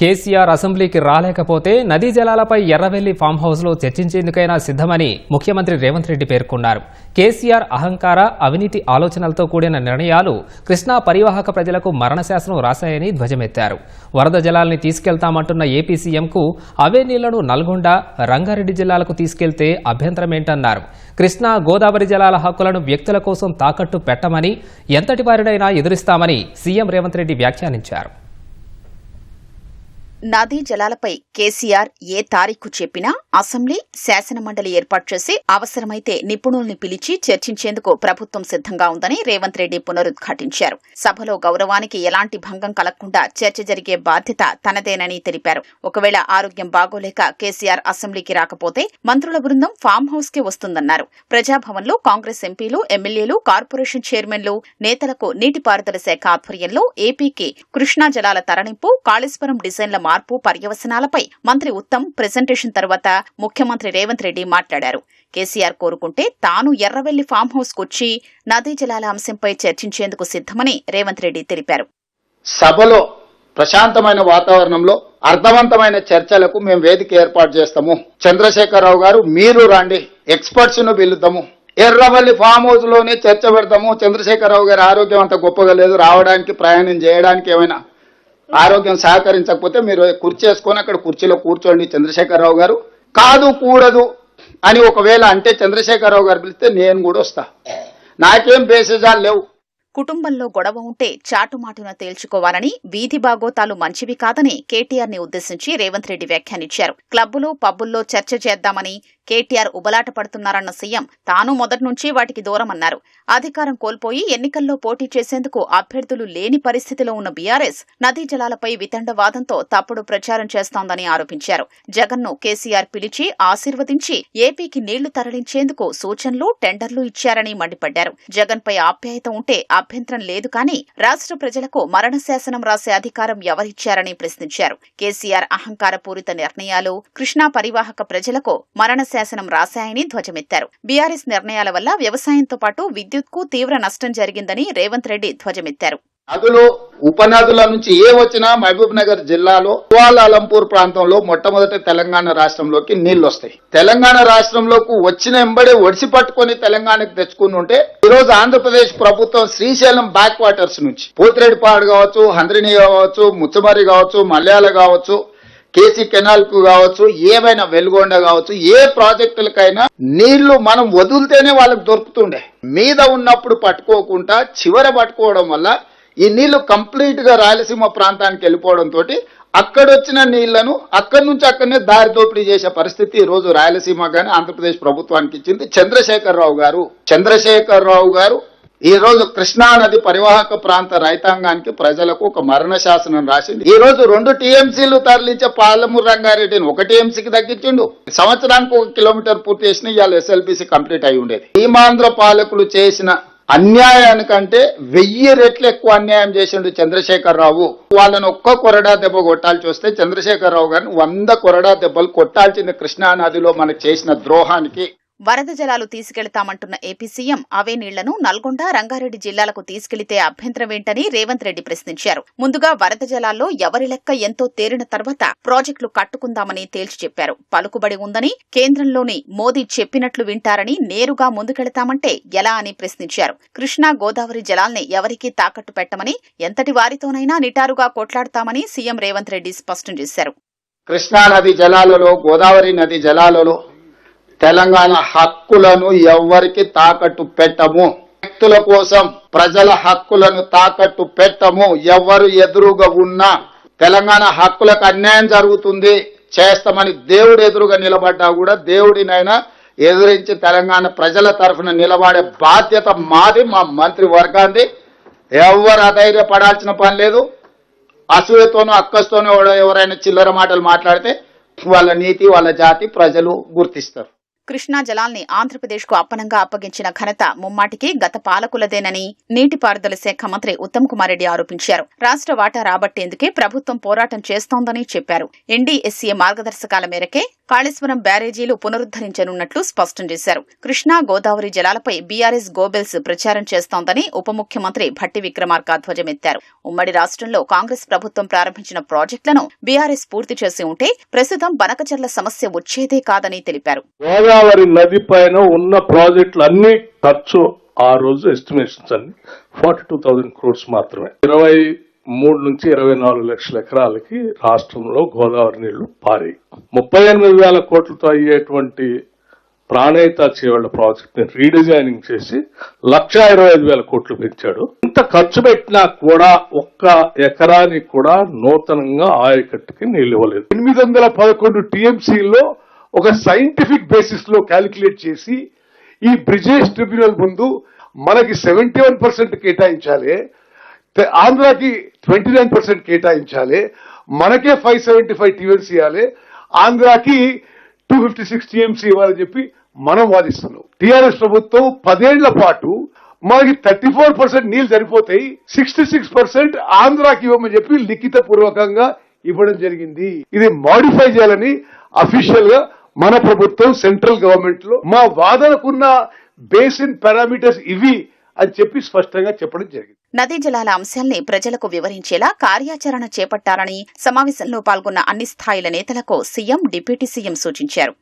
కేసీఆర్ అసెంబ్లీకి రాలేకపోతే నదీ జలాలపై ఎర్రవెల్లి ఫామ్ హౌస్లో చర్చించేందుకైనా సిద్ధమని ముఖ్యమంత్రి రేవంత్ రెడ్డి పేర్కొన్నారు. కేసీఆర్ అహంకార అవినీతి ఆలోచనలతో కూడిన నిర్ణయాలు కృష్ణా పరివాహక ప్రజలకు మరణశాసనం రాశాయని ధ్వజమెత్తారు. వరద జలాల్ని తీసుకెళ్తామంటున్న ఏపీ సీఎంకు అవే నీళ్ళను నల్గొండ రంగారెడ్డి జిల్లాలకు తీసుకెళ్తే అభ్యంతరమేంటన్నారు. కృష్ణా గోదావరి జలాల హక్కులను వ్యక్తుల కోసం తాకట్టు పెట్టమని ఎంతటి వారినైనా ఎదురిస్తామని సీఎం రేవంత్ రెడ్డి వ్యాఖ్యానించారు. నదీ జలాలపై కేసీఆర్ ఏ తారీఖు చెప్పినా అసెంబ్లీ శాసనమండలి ఏర్పాటు చేసి అవసరమైతే నిపుణుల్ని పిలిచి చర్చించేందుకు ప్రభుత్వం సిద్ధంగా ఉందని రేవంత్ రెడ్డి పునరుద్ఘాటించారు. సభలో గౌరవానికి ఎలాంటి భంగం కలగకుండా చర్చ జరిగే బాధ్యత తనదేనని తెలిపారు. ఒకవేళ ఆరోగ్యం బాగోలేక కేసీఆర్ అసెంబ్లీకి రాకపోతే మంత్రుల బృందం ఫామ్ హౌస్కి వస్తుందన్నారు. ప్రజాభవన్లో కాంగ్రెస్ ఎంపీలు ఎమ్మెల్యేలు కార్పొరేషన్ చైర్మన్లు నేతలకు నీటిపారుదల శాఖ ఆధ్వర్యంలో ఏపీకి కృష్ణా జలాల తరలింపు కాళేశ్వరం డిజైన్ల మార్పు పర్యవసనాలపై మంత్రి ఉత్తమ్ ప్రెజెంటేషన్ తర్వాత ముఖ్యమంత్రి రేవంత్ రెడ్డి మాట్లాడారు. కేసీఆర్ కోరుకుంటే తాను ఎర్రవెల్లి ఫామ్ హౌస్ కొచ్చి నదీ జలాల అంశంపై చర్చించేందుకు సిద్ధమని రేవంత్ రెడ్డి తెలిపారు. సభలో ప్రశాంతమైన వాతావరణంలో అర్థవంతమైన చర్చలకు మేము వేదిక ఏర్పాటు చేస్తాము. చంద్రశేఖరరావు గారు మీరు రండి ఎక్స్పర్ట్స్ను పిలుద్దాము. ఎర్రవల్లి ఫామ్ హౌస్లోనే చర్చ పెడతాము. చంద్రశేఖరరావు గారి ఆరోగ్యం అంత గొప్పగా లేదు. రావడానికి ప్రయాణం చేయడానికి ఏమైనా ఆరోగ్యం సహకరించకపోతే మీరు కుర్చీ వేసుకొని అక్కడ కుర్చీలో కూర్చోండి చంద్రశేఖరరావు గారు. కాదు కూడదు అని ఒకవేళ అంటే చంద్రశేఖరరావు గారు పిలిస్తే నేను కూడా వస్తా. నాకేం బేసిజాలు లేవు. కుటుంబంలో గొడవ ఉంటే చాటుమాటున తేల్చుకోవాలని వీధి బాగోతాలు మంచివి కాదని కేటీఆర్ని ఉద్దేశించి రేవంత్ రెడ్డి వ్యాఖ్యానించారు. క్లబ్బులు పబ్బుల్లో చర్చ చేద్దామని కేటీఆర్ ఉబలాట పడుతున్నారన్న సీఎం తాను మొదటి నుంచి వాటికి దూరమన్నారు. అధికారం కోల్పోయి ఎన్నికల్లో పోటీ చేసేందుకు అభ్యర్థులు లేని పరిస్థితిలో ఉన్న బీఆర్ఎస్ నదీ జలాలపై వితండవాదంతో తప్పుడు ప్రచారం చేస్తోందని ఆరోపించారు. జగన్ను కేసీఆర్ పిలిచి ఆశీర్వదించి ఏపీకి నీళ్ళు తరలించేందుకు సూచనలు టెండర్లు ఇచ్చారని మండిపడ్డారు. జగన్పై ఆప్యాయత ఉంటే అభ్యంతరం లేదు కానీ రాష్ట్ర ప్రజలకు మరణ శాసనం రాసే అధికారం ఎవరిచ్చారని ప్రశ్నించారు. కేసీఆర్ అహంకారపూరిత నిర్ణయాలు కృష్ణా పరివాహక ప్రజలకు మరణ శాసనం రాశాయని ధ్వజమెత్తారు. బీఆర్ఎస్ నిర్ణయాల వల్ల వ్యవసాయంతో పాటు విద్యుత్కు తీవ్ర నష్టం జరిగిందని రేవంత్ రెడ్డి ధ్వజమెత్తారు. నదులు ఉపనదుల నుంచి ఏ వచ్చినా మహబూబ్ నగర్ జిల్లాలో కువాల అలంపూర్ ప్రాంతంలో మొట్టమొదటి తెలంగాణ రాష్ట్రంలోకి నీళ్ళు వస్తాయి తెలంగాణ రాష్ట్రంలోకి వచ్చిన ఎంబడే ఒడిసి పట్టుకొని తెలంగాణకు తెచ్చుకుని ఉంటే ఈ రోజు ఆంధ్రప్రదేశ్ ప్రభుత్వం శ్రీశైలం బ్యాక్ వాటర్స్ నుంచి పోతిరెడ్డిపాడు కావచ్చు హంద్రిని కావచ్చు ముచ్చమరి కావచ్చు మలయాళ కావచ్చు కేసీ కెనాల్కు కావచ్చు ఏమైనా వెలుగొండ కావచ్చు ఏ ప్రాజెక్టులకైనా నీళ్ళు మనం వదిలితేనే వాళ్ళకి దొరుకుతుండే. మీద ఉన్నప్పుడు పట్టుకోకుండా చివర పట్టుకోవడం వల్ల ఈ నీళ్ళు కంప్లీట్గా రాయలసీమ ప్రాంతానికి వెళ్ళిపోవడంతో అక్కడ అక్కడొచ్చిన నీళ్ళను అక్కడి నుంచి అక్కడనే దారి దోపిడీ చేసే పరిస్థితి ఈ రోజు రాయలసీమ కానీ ఆంధ్రప్రదేశ్ ప్రభుత్వానికి ఇచ్చింది. చంద్రశేఖరరావు గారు చంద్రశేఖరరావు గారు ఈ రోజు పరివాహక ప్రాంత రైతాంగానికి ప్రజలకు ఒక మరణ శాసనం రాసింది. ఈ రోజు రెండు టీఎంసీలు తరలించే పాలమూరు రంగారెడ్డిని ఒక టీఎంసీకి తగ్గించిండు సంవత్సరానికి ఒక కిలోమీటర్ పూర్తి చేసిన ఇవాళ ఎస్ఎల్పిసి కంప్లీట్ అయి ఉండేది. భీమాంధ్ర పాలకులు చేసిన అన్యాయానికంటే వెయ్యి రెట్లు ఎక్కువ అన్యాయం చేసిండు చంద్రశేఖరరావు. వాళ్ళని ఒక్క కొరడా దెబ్బ కొట్టాల్సి వస్తే చంద్రశేఖరరావు గారిని వంద కొరడా దెబ్బలు కొట్టాల్సింది కృష్ణా నదిలో మనకు చేసిన ద్రోహానికి. వరద జలాలు తీసుకెళ్తామంటున్న ఏపీ సీఎం అవే నీళ్ళను నల్గొండ రంగారెడ్డి జిల్లాలకు తీసుకెళ్ళితే అభ్యంతరమేంటని రేవంత్ రెడ్డి ప్రశ్నించారు. ముందుగా వరద జలాల్లో ఎవరి లెక్క ఎంతో తేరిన తర్వాత ప్రాజెక్టులు కట్టుకుందామని తేల్చి చెప్పారు. పలుకుబడి ఉందని కేంద్రంలోని మోదీ చెప్పినట్లు వింటారని నేరుగా ముందుకెళతామంటే ఎలా అని ప్రశ్నించారు. కృష్ణా గోదావరి జలాల్ని ఎవరికీ తాకట్టు పెట్టమని ఎంతటి వారితోనైనా నిటారుగా కొట్లాడతామని సీఎం రేవంత్ రెడ్డి స్పష్టం చేశారు. కృష్ణా నది జలాలలో గోదావరి నది జలాలలో తెలంగాణ హక్కులను ఎవ్వరికి తాకట్టు పెట్టము. వ్యక్తుల కోసం ప్రజల హక్కులను తాకట్టు పెట్టము. ఎవరు ఎదురుగా ఉన్నా తెలంగాణ హక్కులకు అన్యాయం జరుగుతుంది. చేస్తామని దేవుడు ఎదురుగా నిలబడ్డా కూడా దేవుడినైనా ఎదురించి తెలంగాణ ప్రజల తరఫున నిలబడే బాధ్యత మాది మా మంత్రి వర్గాంది ఎవరు అధైర్యపడాల్సిన పని లేదు. అసూయతోనూ అక్కస్తోనూ ఎవరైనా చిల్లర మాటలు మాట్లాడితే వాళ్ళ నీతి వాళ్ళ జాతి ప్రజలు గుర్తిస్తారు. కృష్ణా జలాల్ని ఆంధ్రప్రదేశ్కు అప్పనంగా అప్పగించిన ఘనత ముమ్మాటికి గత పాలకులదేనని నీటిపారుదల శాఖ మంత్రి ఉత్తమ్ కుమార్ రెడ్డి ఆరోపించారు. రాష్ట్ర వాటా రాబట్టేందుకే ప్రభుత్వం పోరాటం చేస్తోందని చెప్పారు. ఎన్డీఎస్సీఏ మార్గదర్శకాల మేరకే కాళేశ్వరం బ్యారేజీలు పునరుద్ధరించనున్నట్లు స్పష్టం చేశారు. కృష్ణా గోదావరి జలాలపై బీఆర్ఎస్ గోబెల్స్ ప్రచారం చేస్తోందని ఉప ముఖ్యమంత్రి భట్టి విక్రమార్క ధ్వజమెత్తారు. ఉమ్మడి రాష్ట్రంలో కాంగ్రెస్ ప్రభుత్వం ప్రారంభించిన ప్రాజెక్టులను బీఆర్ఎస్ పూర్తి చేసి ఉంటే ప్రస్తుతం బనకచర్ల సమస్య వచ్చేదే కాదని తెలిపారు. గోదావరి నది పైన ఉన్న ప్రాజెక్టులు అన్ని ఖర్చు ఆ రోజు ఎస్టిమేషన్స్ అన్ని ఫార్టీ టూ థౌజండ్ క్రోడ్స్ మాత్రమే. ఇరవై మూడు నుంచి ఇరవై నాలుగు లక్షల ఎకరాలకి రాష్ట్రంలో గోదావరి నీళ్ళు పారి. ముప్పై ఎనిమిది వేల కోట్లతో అయ్యేటువంటి ప్రాణేత చేవాళ్ళ ప్రాజెక్ట్ని రీడిజైనింగ్ చేసి లక్ష ఇరవై ఐదు వేల కోట్లు పెంచాడు. ఇంత ఖర్చు పెట్టినా కూడా ఒక్క ఎకరానికి కూడా నూతనంగా ఆయకట్టుకి నీళ్ళు ఇవ్వలేదు. ఎనిమిది వందల పదకొండు టీఎంసీలో ఒక సైంటిఫిక్ బేసిస్లో క్యాలిక్యులేట్ చేసి ఈ బ్రిజేష్ ట్రిబ్యునల్ ముందు మనకి సెవెంటీ వన్ పర్సెంట్ కేటాయించాలి ఆంధ్రాకి ట్వంటీ నైన్ పర్సెంట్ కేటాయించాలి మనకే ఫైవ్ సెవెంటీ ఫైవ్ టీఎంసీ ఇవ్వాలి ఆంధ్రాకి టూ ఫిఫ్టీ సిక్స్ టీఎంసీ ఇవ్వాలని చెప్పి మనం వాదిస్తున్నాం. టీఆర్ఎస్ ప్రభుత్వం పదేళ్ళ పాటు మనకి థర్టీ ఫోర్ పర్సెంట్ నీళ్ళు సరిపోతాయి సిక్స్టీ సిక్స్ పర్సెంట్ ఆంధ్రాకి ఇవ్వమని చెప్పి లిఖిత పూర్వకంగా ఇవ్వడం జరిగింది. ఇది మాడిఫై చేయాలని అఫీషియల్గా మన ప్రభుత్వం సెంట్రల్ గవర్నమెంట్లో మా వాదనకున్న బేసిన్ పారామీటర్స్ ఇవి అని చెప్పి స్పష్టంగా చెప్పడం జరిగింది. నదీ జలాల అంశాల్ని ప్రజలకు వివరించేలా కార్యాచరణ చేపట్టాలని సమావేశంలో పాల్గొన్న అన్ని స్థాయిల నేతలకు సీఎం డిప్యూటీ సీఎం సూచించారు.